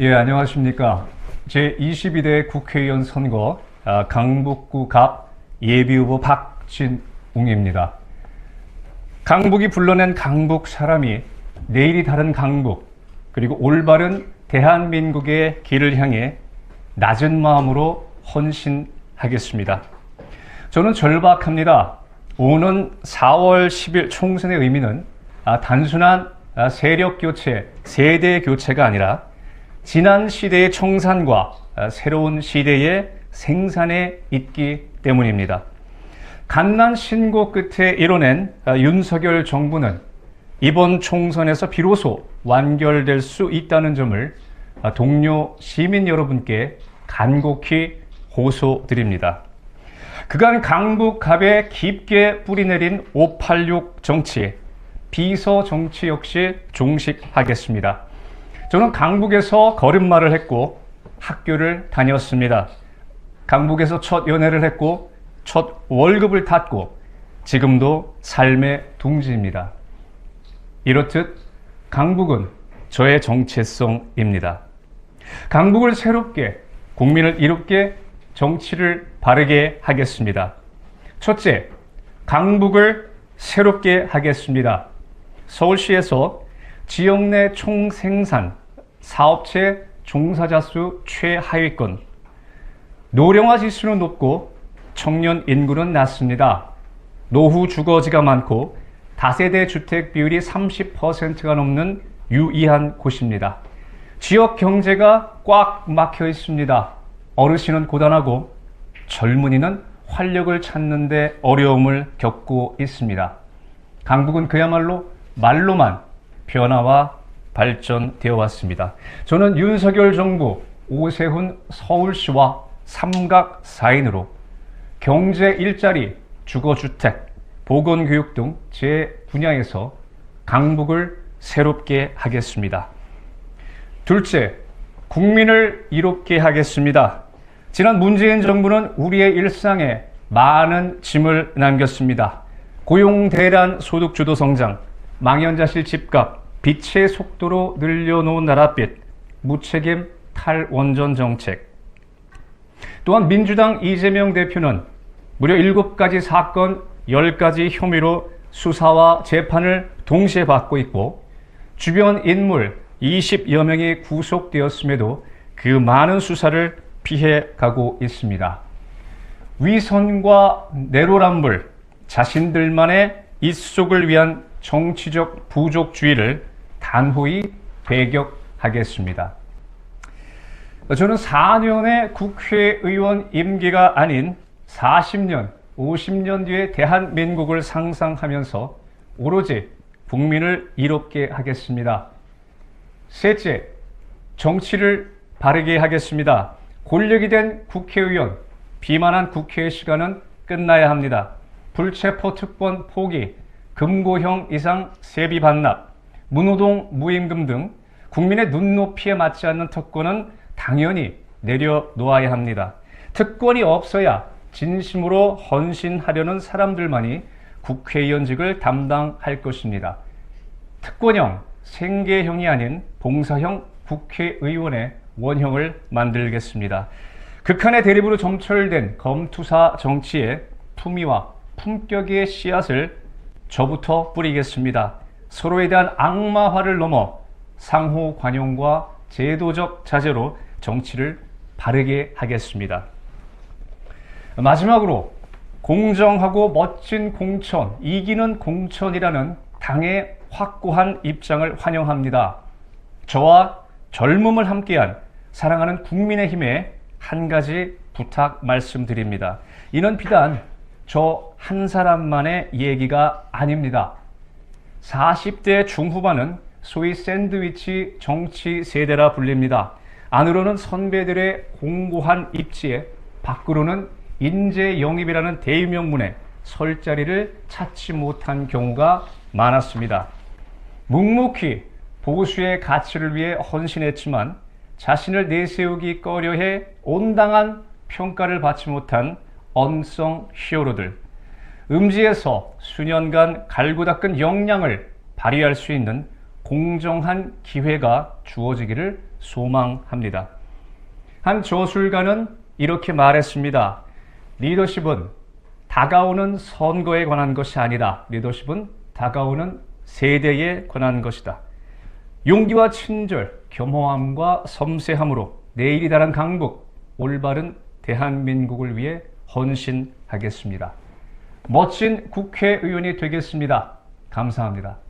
예, 안녕하십니까. 제22대 국회의원 선거 아, 강북구 갑 예비후보 박진웅입니다. 강북이 불러낸 강북 사람이 내일이 다른 강북 그리고 올바른 대한민국의 길을 향해 낮은 마음으로 헌신하겠습니다. 저는 절박합니다. 오는 4월 10일 총선의 의미는 아, 단순한 아, 세력 교체, 세대 교체가 아니라 지난 시대의 청산과 아, 새로운 시대의 생산에 있기 때문입니다. 갓난 신고 끝에 이뤄낸 아, 윤석열 정부는 이번 총선에서 비로소 완결될 수 있다는 점을 아, 동료 시민 여러분께 간곡히 호소드립니다. 그간 강북 갑에 깊게 뿌리내린 586 정치, 비서 정치 역시 종식하겠습니다. 저는 강북에서 걸음마를 했고 학교를 다녔습니다. 강북에서 첫 연애를 했고 첫 월급을 탔고 지금도 삶의 둥지입니다. 이렇듯 강북은 저의 정체성입니다. 강북을 새롭게 국민을 이롭게 정치를 바르게 하겠습니다. 첫째, 강북을 새롭게 하겠습니다. 서울시에서 지역 내 총생산 사업체 종사자 수 최하위권 노령화 지수는 높고 청년 인구는 낮습니다. 노후 주거지가 많고 다세대 주택 비율이 30%가 넘는 유의한 곳입니다. 지역 경제가 꽉 막혀 있습니다. 어르신은 고단하고 젊은이는 활력을 찾는데 어려움을 겪고 있습니다. 강북은 그야말로 말로만 변화와 발전되어 왔습니다. 저는 윤석열 정부 오세훈 서울시와 삼각 사인으로 경제 일자리, 주거주택, 보건교육 등 제 분야에서 강북을 새롭게 하겠습니다. 둘째, 국민을 이롭게 하겠습니다. 지난 문재인 정부는 우리의 일상에 많은 짐을 남겼습니다. 고용 대란 소득 주도 성장, 망연자실 집값, 빛의 속도로 늘려놓은 나랏빛, 무책임 탈원전 정책. 또한 민주당 이재명 대표는 무려 7가지 사건, 10가지 혐의로 수사와 재판을 동시에 받고 있고 주변 인물 20여 명이 구속되었음에도 그 많은 수사를 피해 가고 있습니다. 위선과 내로남불, 자신들만의 입속을 위한 정치적 부족주의를 단호히 배격하겠습니다. 저는 4년의 국회의원 임기가 아닌 40년, 50년 뒤의 대한민국을 상상하면서 오로지 국민을 이롭게 하겠습니다. 셋째, 정치를 바르게 하겠습니다. 권력이 된 국회의원, 비만한 국회의 시간은 끝나야 합니다. 불체포 특권 포기, 금고형 이상 세비 반납, 무노동 무임금 등 국민의 눈높이에 맞지 않는 특권은 당연히 내려놓아야 합니다. 특권이 없어야 진심으로 헌신하려는 사람들만이 국회의원직을 담당할 것입니다. 특권형, 생계형이 아닌 봉사형 국회의원의 원형을 만들겠습니다. 극한의 대립으로 점철된 검투사 정치의 품위와 품격의 씨앗을 저부터 뿌리겠습니다. 서로에 대한 악마화를 넘어 상호 관용과 제도적 자제로 정치를 바르게 하겠습니다. 마지막으로 공정하고 멋진 공천, 이기는 공천이라는 당의 확고한 입장을 환영합니다. 저와 젊음을 함께한 사랑하는 국민의힘에 한 가지 부탁 말씀드립니다. 이는 비단 저 한 사람만의 얘기가 아닙니다. 40대 중후반은 소위 샌드위치 정치 세대라 불립니다. 안으로는 선배들의 공고한 입지에 밖으로는 인재 영입이라는 대의명문에 설 자리를 찾지 못한 경우가 많았습니다. 묵묵히 보수의 가치를 위해 헌신했지만 자신을 내세우기 꺼려해 온당한 평가를 받지 못한 언성 히어로들. 음지에서 수년간 갈고 닦은 역량을 발휘할 수 있는 공정한 기회가 주어지기를 소망합니다. 한 저술가는 이렇게 말했습니다. 리더십은 다가오는 선거에 관한 것이 아니라 리더십은 다가오는 세대에 관한 것이다. 용기와 친절, 겸허함과 섬세함으로 내일이 다른 강북, 올바른 대한민국을 위해 헌신하겠습니다. 멋진 국회의원이 되겠습니다. 감사합니다.